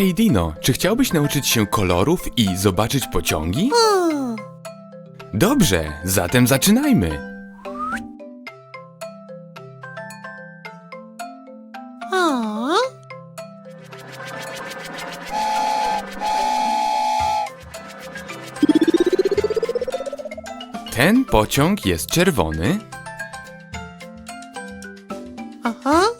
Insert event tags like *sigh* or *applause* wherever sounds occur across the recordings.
Hej Dino, czy chciałbyś nauczyć się kolorów i zobaczyć pociągi? Dobrze, zatem zaczynajmy. Ten pociąg jest czerwony, Aha.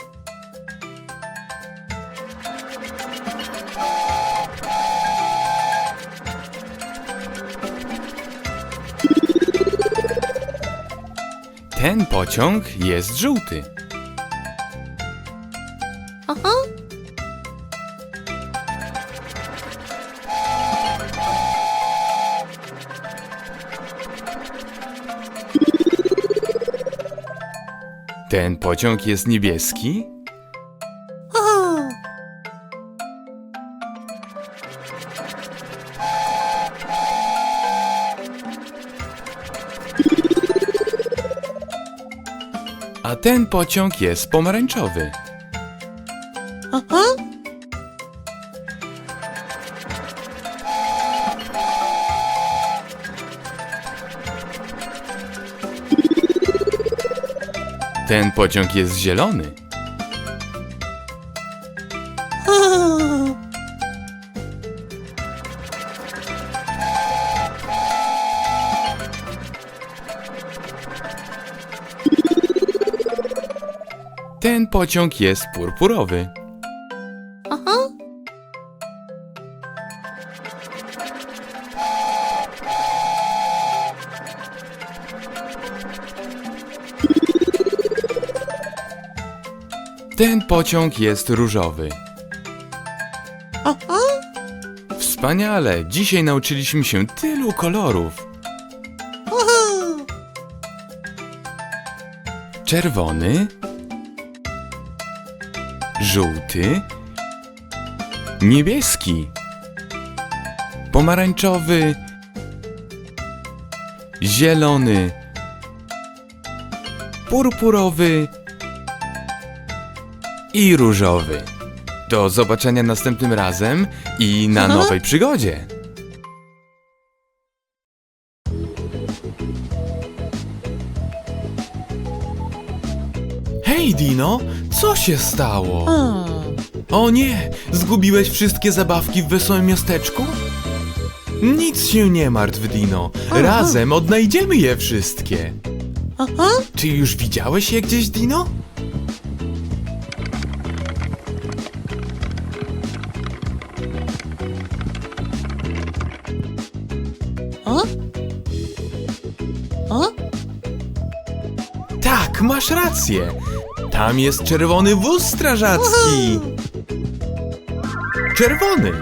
Ten pociąg jest żółty. Aha. Ten pociąg jest niebieski. Ten pociąg jest pomarańczowy. Aha. Ten pociąg jest zielony. Ten pociąg jest purpurowy. Aha. Ten pociąg jest różowy. Aha. Wspaniale! Dzisiaj nauczyliśmy się tylu kolorów. Czerwony, żółty, niebieski, pomarańczowy, zielony, purpurowy i różowy. Do zobaczenia następnym razem i na *laughs* nowej przygodzie. Hej Dino, co się stało? O nie, zgubiłeś wszystkie zabawki w wesołym miasteczku? Nic się nie martw, Dino. Razem odnajdziemy je wszystkie. Aha. Czy już widziałeś je gdzieś, Dino? O. O. Tak, masz rację. Tam jest czerwony wóz strażacki. Czerwony.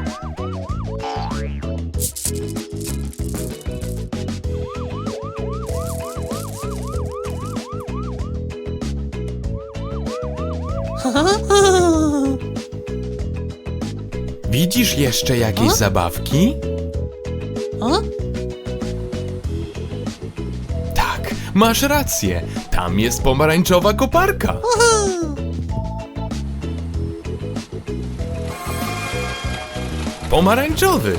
Widzisz jeszcze jakieś zabawki? Masz rację. Tam jest pomarańczowa koparka. Pomarańczowy.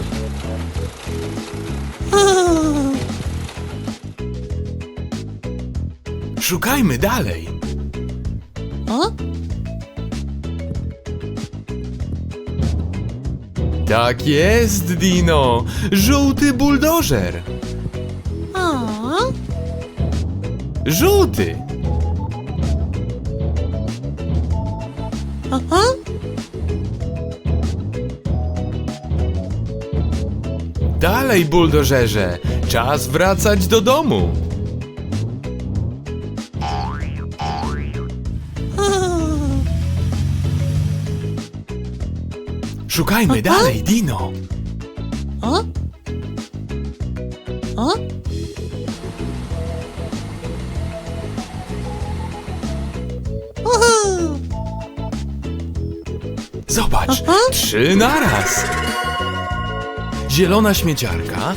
Szukajmy dalej. O. Tak jest, Dino. Żółty buldożer. Żółty. Aha. Dalej, buldożerze. Czas wracać do domu. Szukajmy dalej, Dino. Trzy naraz. Zielona śmieciarka,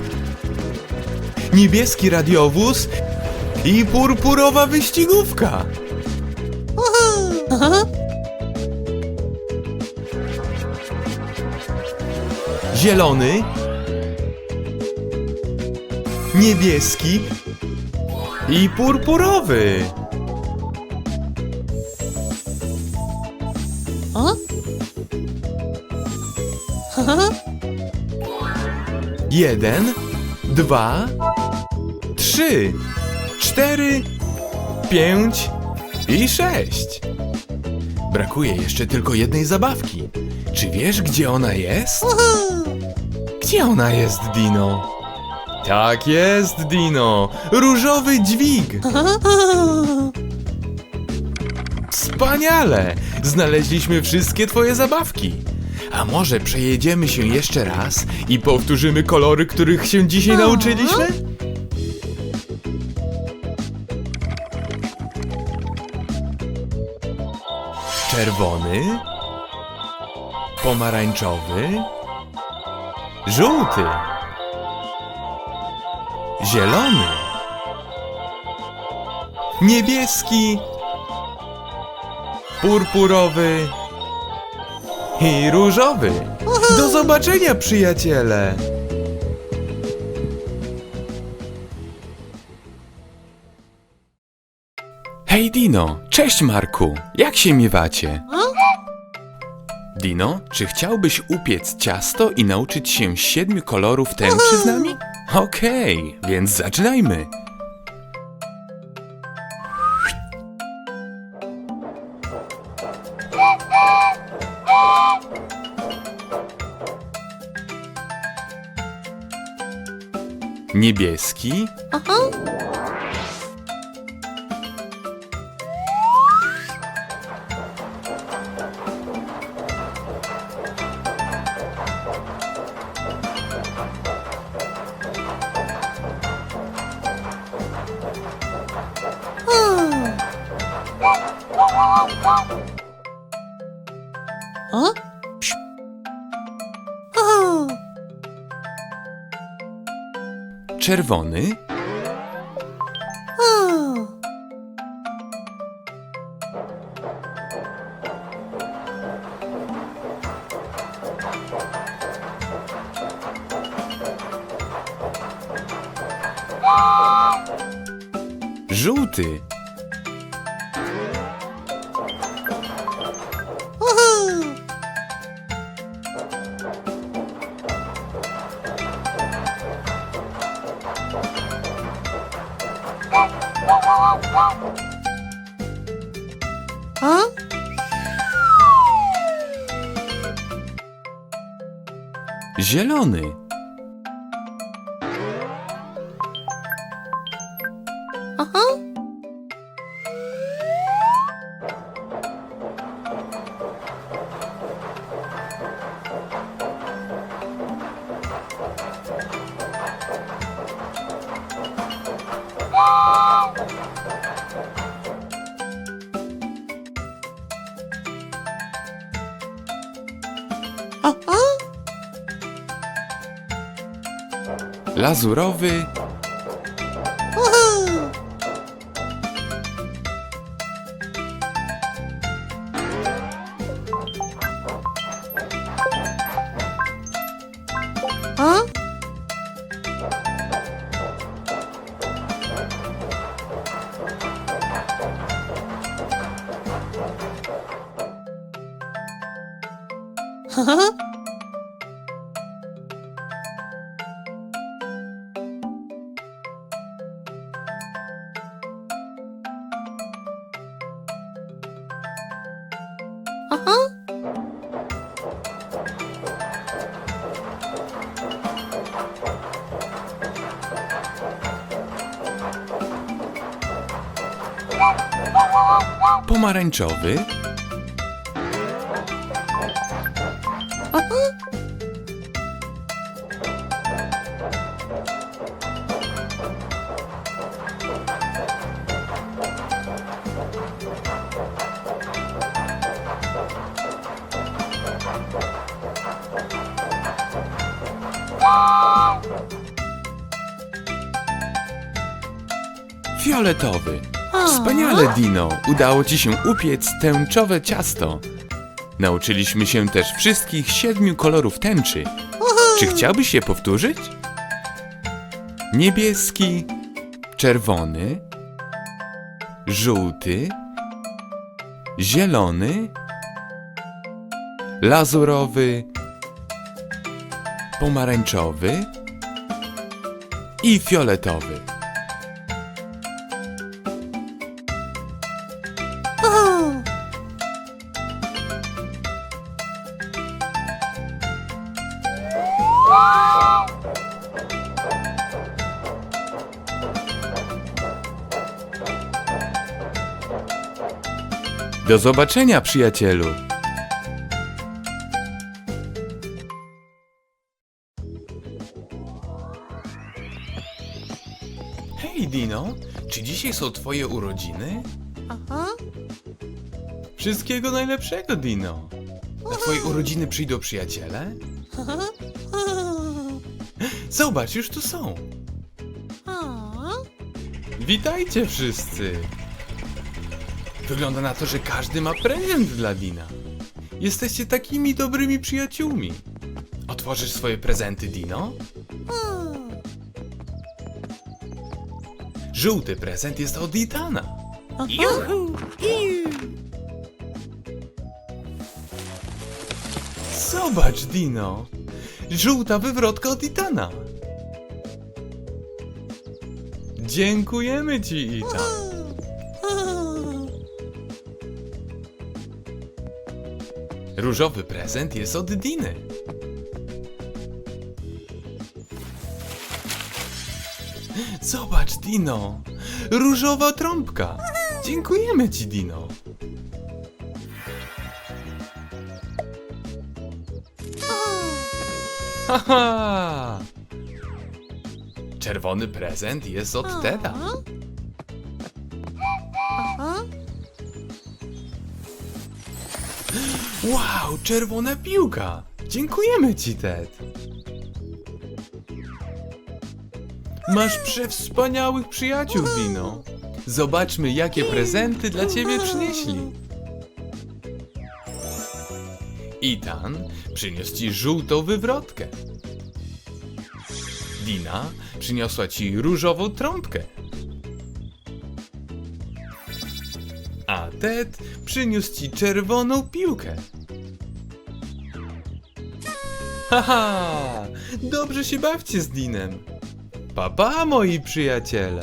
niebieski radiowóz i purpurowa wyścigówka. Zielony, niebieski i purpurowy. Jeden, dwa, trzy, cztery, pięć i sześć. Brakuje jeszcze tylko jednej zabawki. Czy wiesz, gdzie ona jest? Gdzie ona jest, Dino? Tak jest, Dino! Różowy dźwig! Wspaniale! Znaleźliśmy wszystkie twoje zabawki. A może przejedziemy się jeszcze raz i powtórzymy kolory, których się dzisiaj nauczyliśmy? Czerwony, pomarańczowy, żółty, zielony, niebieski, purpurowy i różowy. Do zobaczenia, przyjaciele! Hej Dino, cześć Marku, jak się miewacie? Dino, czy chciałbyś upiec ciasto i nauczyć się siedmiu kolorów tęczy z nami? Okej, więc zaczynajmy. Niebieski, Aha. Czerwony, zielony, Aha. Aha. Lazurowy? Haha. *laughs* pomarańczowy, fioletowy. Wspaniale, Dino! Udało ci się upiec tęczowe ciasto. Nauczyliśmy się też wszystkich siedmiu kolorów tęczy. Czy chciałbyś się powtórzyć? Niebieski, czerwony, żółty, zielony, lazurowy, pomarańczowy i fioletowy. Do zobaczenia, przyjacielu! Hej, Dino, czy dzisiaj są twoje urodziny? Aha. Wszystkiego najlepszego, Dino! Na twoje urodziny przyjdą przyjaciele? Aha. *laughs* Zobacz, już tu są! A. Witajcie wszyscy! Wygląda na to, że każdy ma prezent dla Dina. Jesteście takimi dobrymi przyjaciółmi. Otworzysz swoje prezenty, Dino? A. Żółty prezent jest od Itana. Juhu! Zobacz, Dino! Żółta wywrotka od Itana. Dziękujemy ci, Itan. Różowy prezent jest od Diny. Zobacz, Dino! Różowa trąbka! Dziękujemy ci, Dino! Haha! Czerwony prezent jest od Teda. Wow, czerwona piłka! Dziękujemy ci, Ted! Masz przewspaniałych przyjaciół, Dino. Zobaczmy, jakie prezenty dla ciebie przynieśli. Ethan przyniósł ci żółtą wywrotkę. Dina przyniosła ci różową trąbkę. A Ted przyniósł ci czerwoną piłkę. Haha! Dobrze się bawcie z Dinem. Papa, moi przyjaciele.